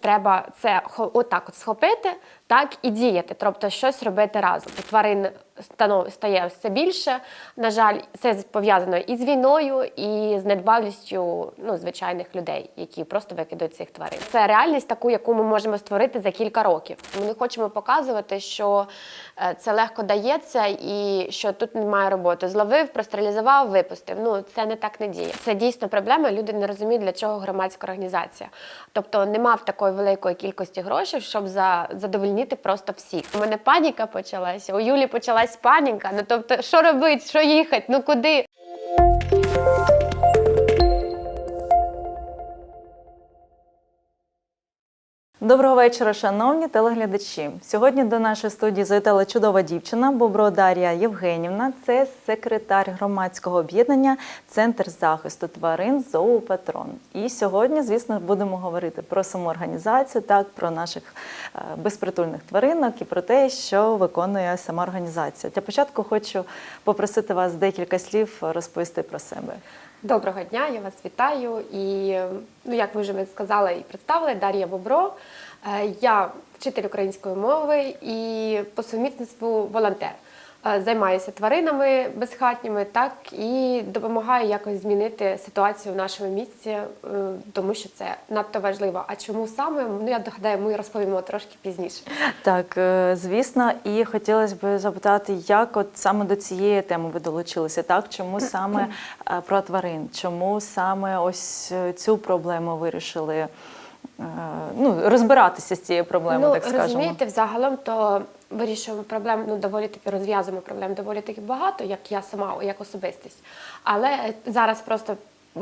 Треба це отак от схопити, так і діяти, тобто щось робити разом. Тварин станов- стає все більше. На жаль, це пов'язано і з війною, і з недбалістю ну, звичайних людей, які просто викидають цих тварин. Це реальність таку, яку ми можемо створити за кілька років. Ми не хочемо показувати, що е, це легко дається і що тут немає роботи. Зловив, простерилізував, випустив. Ну це не так не діє. Це дійсно проблема. Люди не розуміють, для чого громадська організація. Тобто нема в такої великої кількості грошей, щоб задовольнити просто всіх. У мене паніка почалася. У Юлі почалась паніка. Ну тобто, що робити, що їхати, ну куди? Доброго вечора, шановні телеглядачі. Сьогодні до нашої студії завітала чудова дівчина Бобро Дар'я Євгенівна. Це секретар громадського об'єднання Центр захисту тварин Зоопатрон. І сьогодні, звісно, будемо говорити про саму організацію, так про наших е, безпритульних тваринок і про те, що виконує сама організація. Для початку хочу попросити вас декілька слів розповісти про себе. Доброго дня, я вас вітаю. І ну, як ви вже сказали і представили, Дар'я Бобро. Е, Я вчитель української мови і по сумісництву волонтер. Е, Займаюся тваринами безхатніми, так і допомагаю якось змінити ситуацію в нашому місті, е, тому що це надто важливо. А чому саме? Ну я гадаю, ми розповімо трошки пізніше. Так, е, звісно, і хотілося б запитати, як от саме до цієї теми ви долучилися? Так, чому саме про тварин? Чому саме ось цю проблему вирішили ну, розбиратися з цією проблемою, ну, так скажемо? розумієте, взагалом то вирішуємо проблем, ну доволі таки розв'язуємо проблем доволі таки багато, як я сама, як особистість. Але зараз просто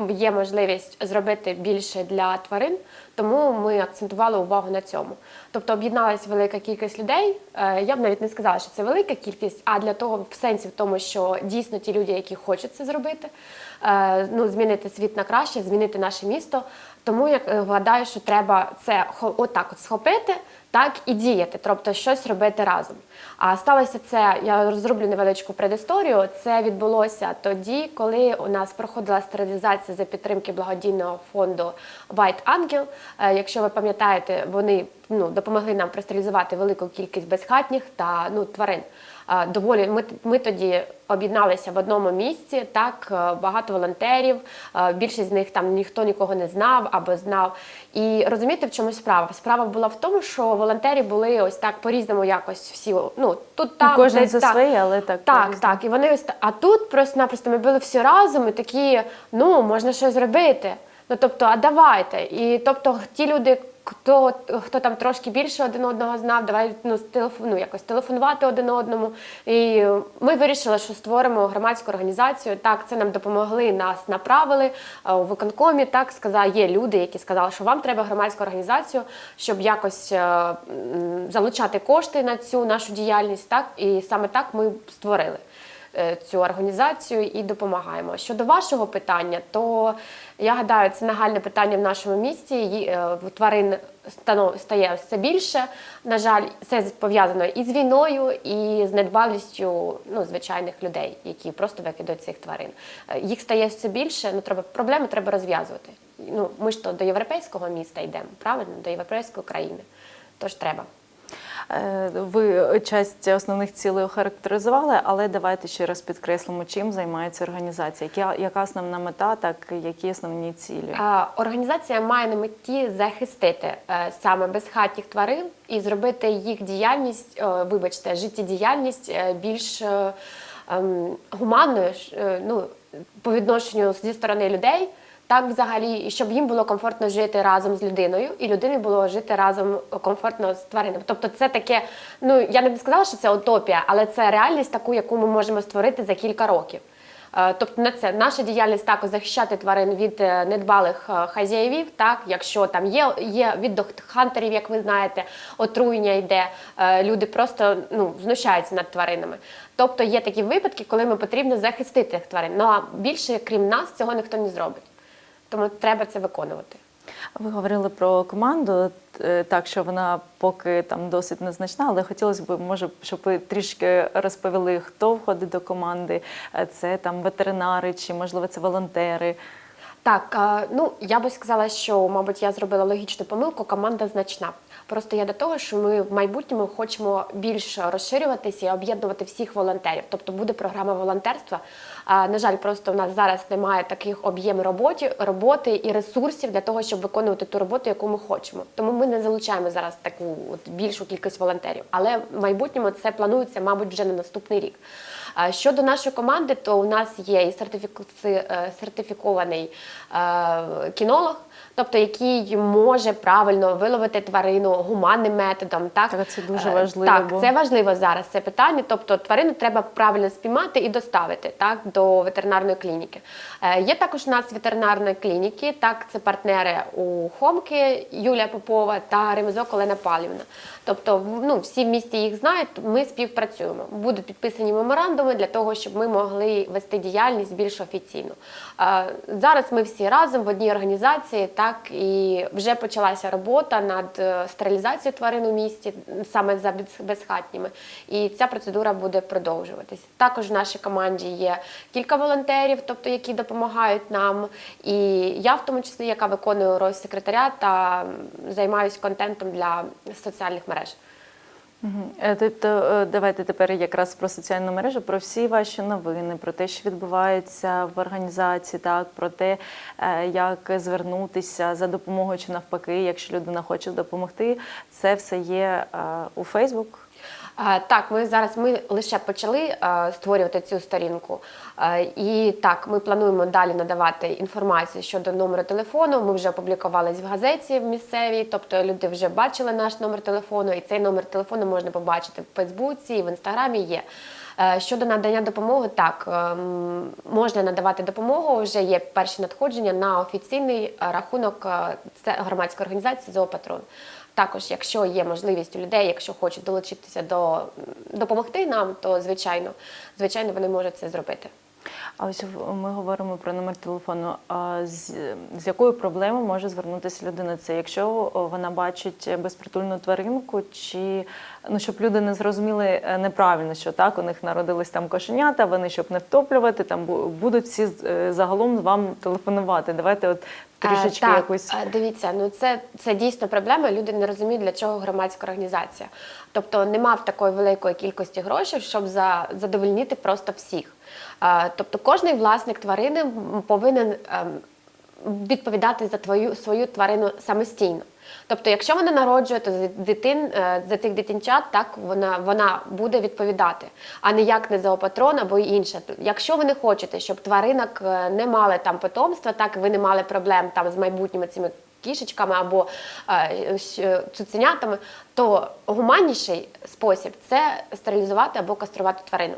є можливість зробити більше для тварин, тому ми акцентували увагу на цьому.Тобто об'єдналась велика кількість людей. Е, Я б навіть не сказала, що це велика кількість, а для того в сенсі в тому, що дійсно ті люди, які хочуть це зробити, е, ну змінити світ на краще, змінити наше місто. Тому я е, гадаю, що треба це отак от схопити, так і діяти, тобто щось робити разом. А сталося це, я зроблю невеличку предісторію. Це відбулося тоді, коли у нас проходила стерилізація за підтримки благодійного фонду White Angel. Е, Якщо ви пам'ятаєте, вони ну, допомогли нам простерилізувати велику кількість безхатніх та ну, тварин. Доволі ми, ми тоді об'єдналися в одному місці. Так е, багато волонтерів. е, Більшість з них там ніхто нікого не знав або знав. І розумієте, в чому справа? Справа була в тому, що волонтери були ось так по-різному якось всі. Ну тут там кожен десь за так. своє, але так Так, по-різному. так. І вони ось а тут просто-напросто ми були всі разом і такі, ну можна щось зробити. Ну тобто, а давайте. І тобто, ті люди, хто, хто там трошки більше один одного знав, давай ну, з телефон, ну, якось телефонувати один одному. І ми вирішили, що створимо громадську організацію. Так, це нам допомогли, нас направили у виконкомі. Так сказали, є люди, які сказали, що вам треба громадську організацію, щоб якось е, залучати кошти на цю нашу діяльність. Так, і саме так ми створили цю організацію і допомагаємо. Щодо вашого питання, то я гадаю, це нагальне питання в нашому місті. Ї- е, Тварин стає все більше. На жаль, це пов'язано і з війною, і з недбалістю ну, звичайних людей, які просто викидають цих тварин. Е, Їх стає все більше. Ну треба проблеми треба розв'язувати. Ну ми ж то до європейського міста йдемо, правильно, до європейської країни. Тож треба. Е, Ви часть основних цілей охарактеризували, але давайте ще раз підкреслимо, чим займається організація, яка, яка основна мета, так які основні цілі. Організація має на меті захистити е, саме безхатніх тварин і зробити їх діяльність, е, вибачте, життєдіяльність більш ем, гуманною ну, по відношенню зі сторони людей. Так, взагалі, і щоб їм було комфортно жити разом з людиною, і людині було жити разом комфортно з тваринами. Тобто, це таке, ну я не сказала, що це утопія, але це реальність таку, яку ми можемо створити за кілька років. Е, Тобто на це наша діяльність також захищати тварин від е, недбалих е, хазяївів, так якщо там є, є від хантерів, як ви знаєте, отруєння йде, люди просто ну знущаються над тваринами. Тобто є такі випадки, коли ми потрібно захистити тварин. Ну а більше крім нас цього ніхто не зробить. Тому треба це виконувати. Ви говорили про команду, е, так що вона поки там досить незначна, але хотілося б, може, щоб ви трішки розповіли, хто входить до команди. Е, Це там ветеринари чи можливо це волонтери. Так, е, ну я би сказала, що мабуть я зробила логічну помилку. Команда значна. Просто я до того, що ми в майбутньому хочемо більш розширюватися і об'єднувати всіх волонтерів. Тобто буде програма волонтерства. А, на жаль, просто в нас зараз немає таких об'ємів роботи, роботи і ресурсів для того, щоб виконувати ту роботу, яку ми хочемо. Тому ми не залучаємо зараз таку от більшу кількість волонтерів. Але в майбутньому це планується, мабуть, вже на наступний рік. Щодо нашої команди, то у нас є і сертифіку- е, сертифікований е, кінолог, тобто який може правильно виловити тварину гуманним методом. Так, Так, це дуже Е, важливо, Так, бо- це важливо зараз. Це питання. Тобто тварину треба правильно спіймати і доставити так до ветеринарної клініки. Е, Є також у нас ветеринарної клініки. Так, це партнери у Хомки Юлія Попова та Ремезок Олена Палівна. Тобто, ну всі в місті їх знають. Ми співпрацюємо. Будуть підписані меморандуми для того, щоб ми могли вести діяльність більш офіційно. Е, Зараз ми всі разом в одній організації, так і вже почалася робота над е, стерилізацією тварин у місті, саме за безхатніми. І ця процедура буде продовжуватись. Також в нашій команді є кілька волонтерів, тобто які допомагають нам. І я, в тому числі, яка виконую роль секретаря та займаюся контентом для соціальних мереж. Тобто, давайте тепер якраз про соціальну мережу, про всі ваші новини, про те, що відбувається в організації, так про те, е, як звернутися за допомогою чи навпаки, якщо людина хоче допомогти, це все є у Фейсбук. Так, ми зараз ми лише почали створювати цю сторінку. І так, ми плануємо далі надавати інформацію щодо номеру телефону. Ми вже опублікувались в газеті в місцевій, тобто люди вже бачили наш номер телефону, і цей номер телефону можна побачити в Фейсбуці в інстаграмі є. Щодо надання допомоги, так ем, можна надавати допомогу. Вже є перші надходження на офіційний е, рахунок е, громадської організації Зоопатрон. Також, якщо є можливість у людей, якщо хочуть долучитися до допомогти нам, то звичайно, звичайно, вони можуть це зробити. А ось ми говоримо про номер телефону. А з, з якою проблемою може звернутися людина? Це якщо вона бачить безпритульну тваринку, чи ну щоб люди не зрозуміли е, неправильно, що так у них народились там кошенята, вони щоб не втоплювати, там будуть всі е, загалом вам телефонувати. Давайте от трішечки так, якусь. е, дивіться, ну це, це дійсно проблема. Люди не розуміють, для чого громадська організація. Тобто нема в такої великої кількості грошей, щоб за, задовольнити просто всіх. Тобто кожний власник тварини повинен ем, відповідати за твою свою тварину самостійно. Тобто, якщо вона народжує, то за дитин е, за тих дитинчат, так вона вона буде відповідати, а не як не зоопатрон або інше. Якщо ви не хочете, щоб тваринок е, не мали там потомства, так ви не мали проблем там з майбутніми цими кішечками або е, цуценятами, то гуманніший спосіб це стерилізувати або каструвати тварину.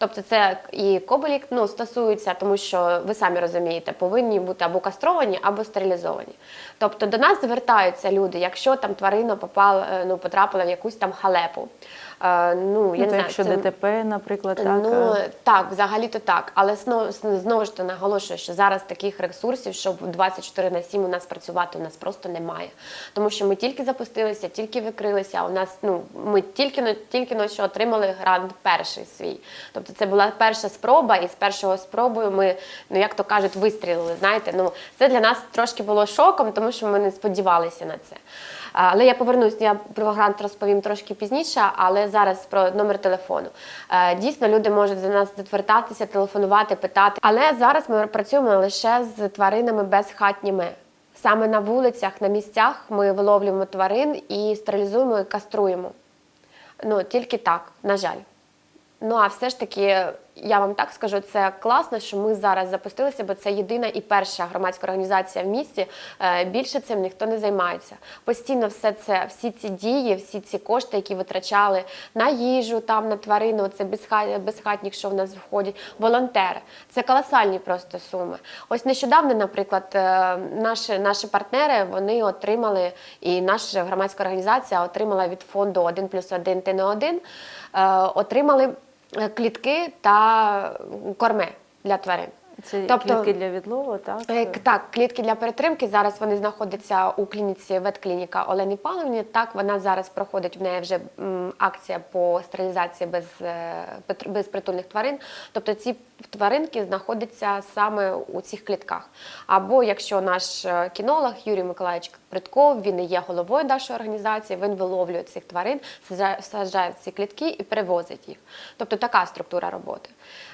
Тобто це і кобелік ну, стосується, тому що ви самі розумієте, повинні бути або кастровані, або стерилізовані. Тобто до нас звертаються люди, якщо там тварина попала, е, ну, потрапила в якусь там халепу. Е, ну, я Ну, не знаю, якщо це- ДТП, наприклад, так. Ну е, так, взагалі то так. Але знову, знову ж таки наголошую, що зараз таких ресурсів, щоб 24 на 7 у нас працювати, у нас просто немає. Тому що ми тільки запустилися, тільки викрилися. а У нас ну ми тільки но тільки но що отримали грант перший свій. Тобто це була перша спроба, і з першого спробою ми, ну як то кажуть, вистрілили. Знаєте, ну це для нас трошки було шоком, тому що ми не сподівалися на це. Але я повернусь, я про грант розповім трошки пізніше, але зараз про номер телефону. Е, Дійсно, люди можуть за нас звертатися, телефонувати, питати. Але зараз ми працюємо лише з тваринами безхатніми. Саме на вулицях, на місцях ми виловлюємо тварин і стерилізуємо і каструємо. Ну тільки так, на жаль. Ну а все ж таки, я вам так скажу, це класно, що ми зараз запустилися, бо це єдина і перша громадська організація в місті. Е, Більше цим ніхто не займається. Постійно все це, всі ці дії, всі ці кошти, які витрачали на їжу, там на тварину, це безха- безхатніх, що в нас входять, волонтери. Це колосальні просто суми. Ось нещодавно, наприклад, е, наші, наші партнери вони отримали, і наша громадська організація отримала від фонду 1 плюс 1 ти не один, е, отримали клітки та корми для тварин. Це Тобто- клітки для відлову, так? Е, Так, клітки для перетримки зараз вони знаходяться у клініці ветклініка Олени Павлівні. Так, вона зараз проходить в неї вже акція по стерилізації без, е, безпритульних тварин. Тобто ці тваринки знаходяться саме у цих клітках. Або якщо наш е, кінолог Юрій Миколаївич Притков, він є головою нашої організації, він виловлює цих тварин, саджає ці клітки і перевозить їх. Тобто така структура роботи.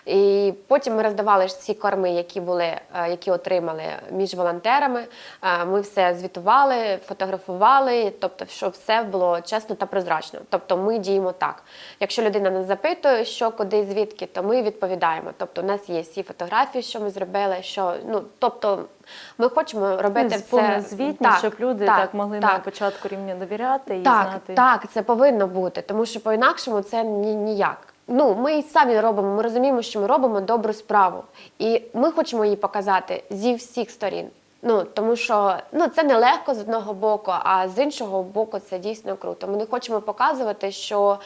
І потім ми роздавали ж ці корми, які були, е, які отримали між волонтерами. Е, Ми все звітували, фотографували, тобто, щоб все було чесно та прозрачно. Тобто ми діємо так. Якщо людина нас запитує, що куди, звідки, то ми відповідаємо. Тобто, у нас є всі фотографії, що ми зробили, що ну тобто. Ми хочемо робити це звітність, щоб люди так, могли на початку рівня довіряти і так, знати. Так, це повинно бути, тому що по-інакшому це ні, ніяк. Ну, ми і самі робимо, ми розуміємо, що ми робимо добру справу. І ми хочемо її показати зі всіх сторін. Ну, тому що ну, це не легко з одного боку, а з іншого боку, це дійсно круто. Ми не хочемо показувати, що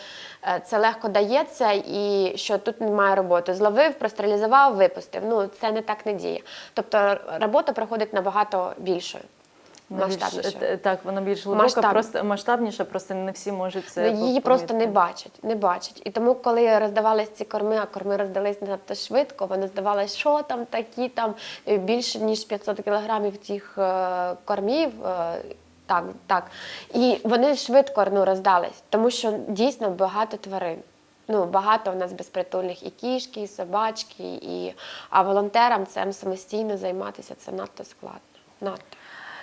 е, це легко дається і що тут немає роботи. Зловив, простерилізував, випустив. Ну, це не так не діє. Тобто робота проходить набагато більшою. Більш- масштабніше. е, так, воно більш глибока, Масштаб. просто масштабніше, просто не всі можуть це Ну, Її просто не бачать, не бачать. І тому, коли роздавались ці корми, а корми роздались надто швидко, вони здавалися, що там такі там е, більше ніж 500 кілограмів тих е, кормів. Так, так. І вони швидко ну, роздались, тому що дійсно багато тварин. Ну, багато у нас безпритульних і кішки, і собачки, і... а волонтерам цим самостійно займатися це надто складно. Надто.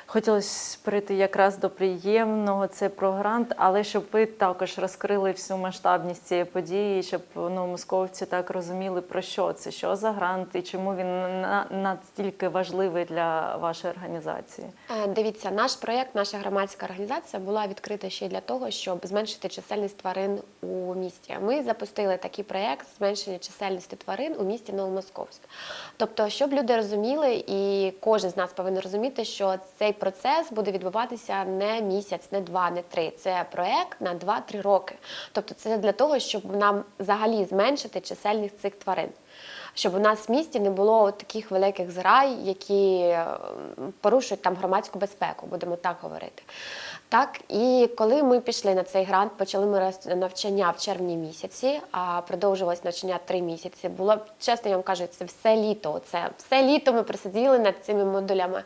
Хотілося перейти якраз до приємного, це про грант, але щоб ви також розкрили всю масштабність цієї події, щоб ну, московці так розуміли, про що це, що за грант і чому він настільки важливий для вашої організації. Е, Дивіться, наш проєкт, наша громадська організація була відкрита ще для того, щоб зменшити чисельність тварин у місті. Ми запустили такий проєкт зменшення чисельності тварин у місті Новомосковськ. Тобто, щоб люди розуміли, і кожен з нас повинен розуміти, що цей процес буде відбуватися не місяць, не два, не три. Це проект на 2-3 роки. Тобто, це для того, щоб нам взагалі зменшити чисельність цих тварин щоб у нас в місті не було таких великих зграй, які е, порушують там громадську безпеку, будемо так говорити. Так, і коли ми пішли на цей грант, почали ми навчання в червні місяці, а продовжувалось навчання три місяці. Було чесно, я вам кажу, це все літо. Це все літо ми просиділи над цими модулями.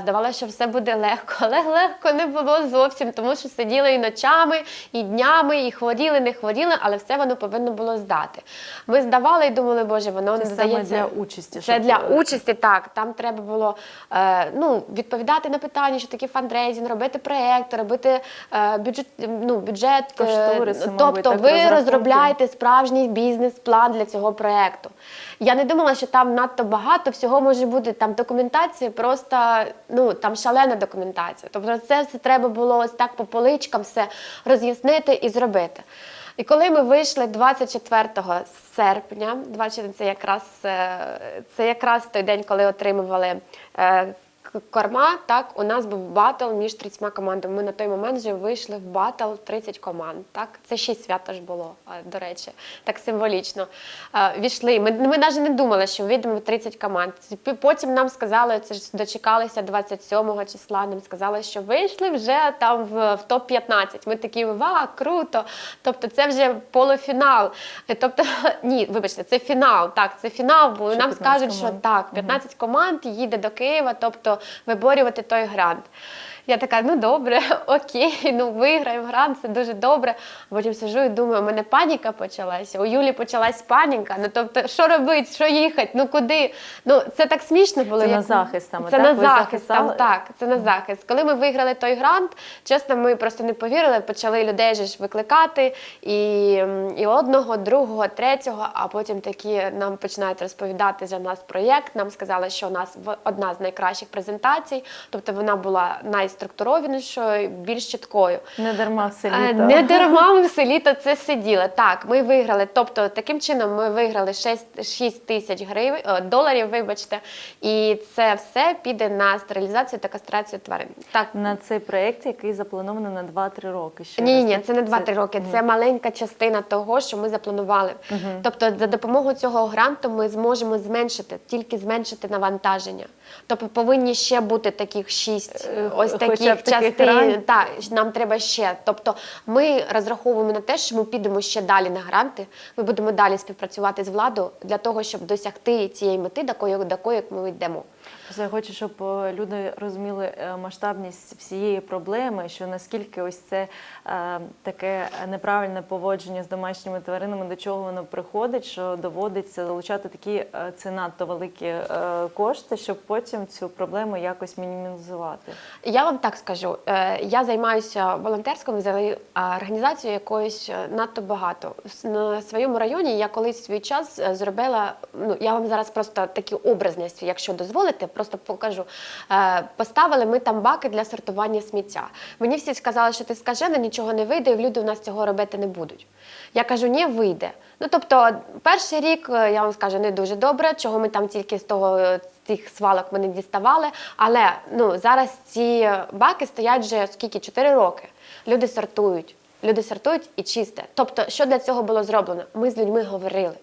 Здавалося, що все буде легко, але легко не було зовсім, тому що сиділи і ночами, і днями, і хворіли, не хворіли, але все воно повинно було здати. Ми здавали і думали, боже, воно не здається. для участі, Це для е, участі, так. Там треба було е, ну, відповідати на питання, що таке фандрейзинг, робити проєкти, робити е, бюджет, ну, бюджет. е, Кошториси, тобто так, ви розрахунки. розробляєте справжній бізнес-план для цього проєкту. Я не думала, що там надто багато всього може бути. Там документація просто ну, там шалена документація. Тобто це все треба було ось так по поличкам все роз'яснити і зробити. І коли ми вийшли 24 серпня, 24, це якраз е, це якраз той день, коли отримували корма, так у нас був батл між 30 командами. Ми на той момент вже вийшли в батл 30 команд. Так, це ще й свято ж було, до речі, так символічно. Війшли. Ми, ми навіть не думали, що вийдемо в 30 команд. Потім нам сказали, це ж дочекалися 27 числа. Нам сказали, що вийшли вже там в, в топ-15. Ми такі ва, круто. Тобто, це вже полуфінал. Е, Тобто, ні, вибачте, це фінал. Так, це фінал, бо нам 15 скажуть, що так, 15 команд їде до Києва, тобто виборювати той грант. Я така, ну добре, окей, ну виграємо грант, це дуже добре. А потім сижу і думаю, у мене паніка почалася. У Юлі почалась паніка. Ну тобто, що робити, що їхати, ну куди? Ну це так смішно було. Це на захист саме, Це так? на Ви захист, там, так, це на захист. Коли ми виграли той грант, чесно, ми просто не повірили, почали людей же ж викликати і, і одного, другого, третього, а потім такі нам починають розповідати за нас проєкт. Нам сказали, що у нас одна з найкращих презентацій, тобто вона була най, структурованішою, більш чіткою. Не дарма все Е, літо. Не дарма ми все літо це сиділи. Так, ми виграли. Тобто, таким чином ми виграли 6, 6 тисяч гривень е, доларів, вибачте, і це все піде на стерилізацію та кастрацію тварин. Так, На цей проєкт, який запланований на 2-3 роки. Ще ні, раз, ні, це не 2-3 роки. Це маленька частина того, що ми запланували. Тобто, за допомогою цього гранту ми зможемо зменшити, тільки зменшити навантаження. Тобто повинні ще бути таких шість Е, ось хоча б таких частин. Так, нам треба ще. Тобто, ми розраховуємо на те, що ми підемо ще далі на гранти. Ми будемо далі співпрацювати з владою для того, щоб досягти цієї мети, до якої ми йдемо. Просто я хочу, щоб е, люди розуміли е, масштабність всієї проблеми, що наскільки ось це е, таке неправильне поводження з домашніми тваринами, до чого воно приходить, що доводиться залучати такі е, це надто великі е, кошти, щоб потім цю проблему якось мінімізувати. Я вам так скажу. Я займаюся волонтерською взагалі, а організацією якоюсь надто багато. На своєму районі я колись свій час зробила. Ну я вам зараз просто такі образності, якщо дозволите, просто покажу. Е, Поставили ми там баки для сортування сміття. Мені всі сказали, що ти скажена, нічого не вийде, і люди у нас цього робити не будуть. Я кажу, ні, вийде. Ну тобто, перший рік е, я вам скажу не дуже добре, чого ми там тільки з того е, цих свалок ми не діставали. Але ну зараз ці баки стоять вже скільки 4 роки. Люди сортують, люди сортують і чисте. Тобто, що для цього було зроблено? Ми з людьми говорили.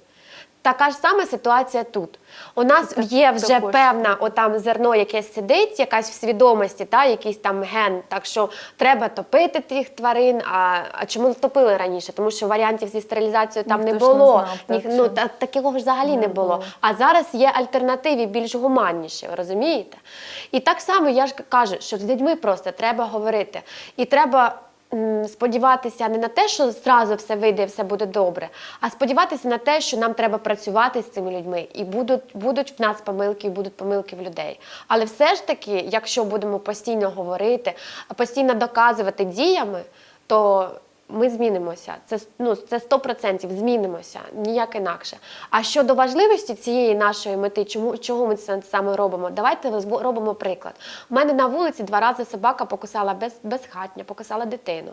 Така ж сама ситуація тут. У нас Так, є вже також. певна отам зерно, яке сидить, якась в свідомості, та, якийсь там ген. Так що треба топити тих тварин. А, а чому топили раніше? Тому що варіантів зі стерилізацією там Ніхто не ж не було. знав, так, ну, та, такого ж взагалі не, Не було. було. А зараз є альтернативи більш гуманніші, розумієте? І так само я ж кажу, що з людьми просто треба говорити. І треба сподіватися не на те, що зразу все вийде і все буде добре, а сподіватися на те, що нам треба працювати з цими людьми. І будуть, будуть в нас помилки, і будуть помилки в людей. Але все ж таки, якщо будемо постійно говорити, постійно доказувати діями, то ми змінимося. Це ну це 100% змінимося, ніяк інакше. А щодо важливості цієї нашої мети, чому чого ми це саме робимо? Давайте робимо приклад. У мене на вулиці два рази собака покусала без, безхатня, покусала дитину.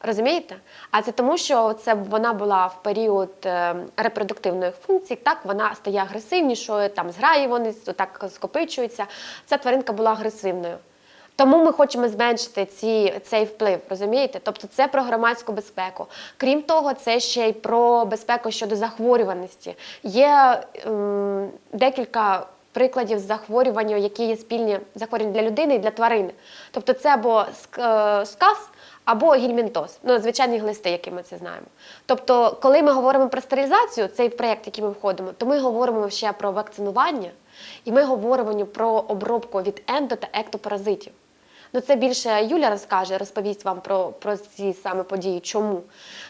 Розумієте? А це тому, що це вона була в період е, репродуктивної функції, так вона стає агресивнішою, там зграї вони так скопичуються. Ця тваринка була агресивною. Тому ми хочемо зменшити ці, цей вплив, розумієте? Тобто це про громадську безпеку. Крім того, це ще й про безпеку щодо захворюваності. Є ем, декілька прикладів захворювання, які є спільні захворювання для людини і для тварини. Тобто це або е, сказ, або гельмінтоз, ну звичайні глисти, які ми це знаємо. Тобто, коли ми говоримо про стерилізацію, цей проєкт, який ми входимо, то ми говоримо ще про вакцинування, і ми говоримо про обробку від ендо та ектопаразитів. Ну, це більше Юля розкаже, розповість вам про, про ці саме події. Чому?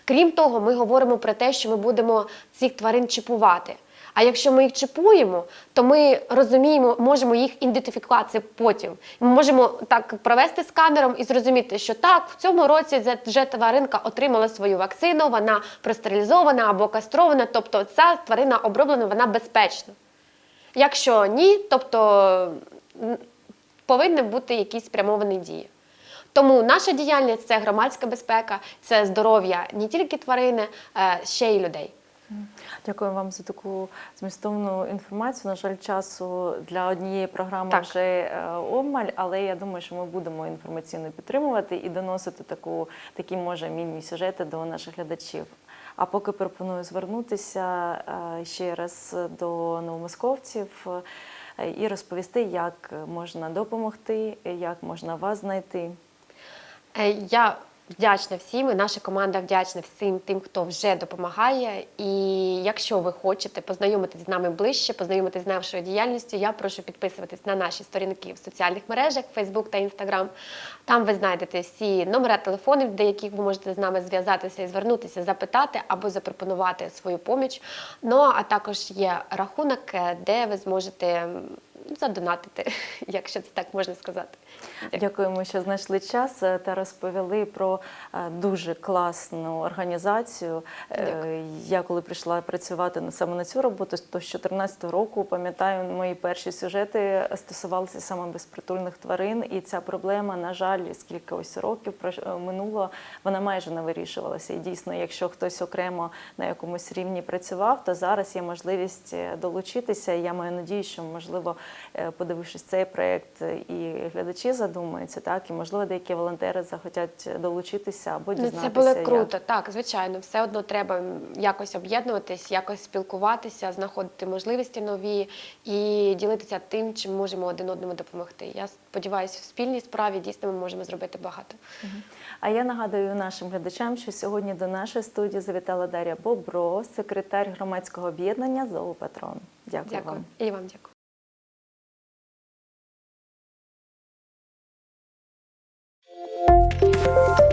Крім того, ми говоримо про те, що ми будемо цих тварин чіпувати. А якщо ми їх чіпуємо, то ми розуміємо, можемо їх ідентифікувати потім. Ми можемо так провести сканером і зрозуміти, що так, в цьому році вже тваринка отримала свою вакцину, вона простерилізована або кастрована, тобто ця тварина оброблена, вона безпечна. Якщо ні, тобто повинні бути якісь спрямовані дії. Тому наша діяльність це громадська безпека, це здоров'я не тільки тварини, е, ще й людей. Дякую вам за таку змістовну інформацію. На жаль, часу для однієї програми Так. вже е, обмаль, але я думаю, що ми будемо інформаційно підтримувати і доносити таку, такі може міні-сюжети до наших глядачів. А поки пропоную звернутися е, ще раз до новомосковців і розповісти, як можна допомогти, як можна вас знайти. Е, Я вдячна всім, і наша команда вдячна всім тим, хто вже допомагає. І якщо ви хочете познайомитись з нами ближче, познайомитись з нашою діяльністю, я прошу підписуватись на наші сторінки в соціальних мережах Facebook та Instagram. Там ви знайдете всі номери телефонів, до яких ви можете з нами зв'язатися і звернутися, запитати або запропонувати свою поміч. Ну а також є рахунок, е, де ви зможете задонатити, якщо це так можна сказати. Дякуємо, що знайшли час е, та розповіли про е, дуже класну організацію. Е, Дякую. Я коли прийшла працювати саме на цю роботу, то з 2014 року пам'ятаю, мої перші сюжети стосувалися саме безпритульних тварин, і ця проблема, на жаль, скільки ось років минуло, вона майже не вирішувалася. І дійсно, якщо хтось окремо на якомусь рівні працював, то зараз є можливість долучитися. І я маю надію, що можливо, подивившись цей проект, е, і глядачі задумаються, так і можливо деякі волонтери захотять долучитися або Ну, дізнатися. це було як. круто, так, звичайно. Все одно треба якось об'єднуватись, якось спілкуватися, знаходити можливості нові і ділитися тим, чим можемо один одному допомогти. Я сподіваюся, в спільній справі дійсно ми можемо зробити багато. А я нагадую нашим глядачам, що сьогодні до нашої студії завітала Дар'я Бобро, секретар громадського об'єднання Зоопатрон. Дякую, Дякую. вам. І вам дякую. you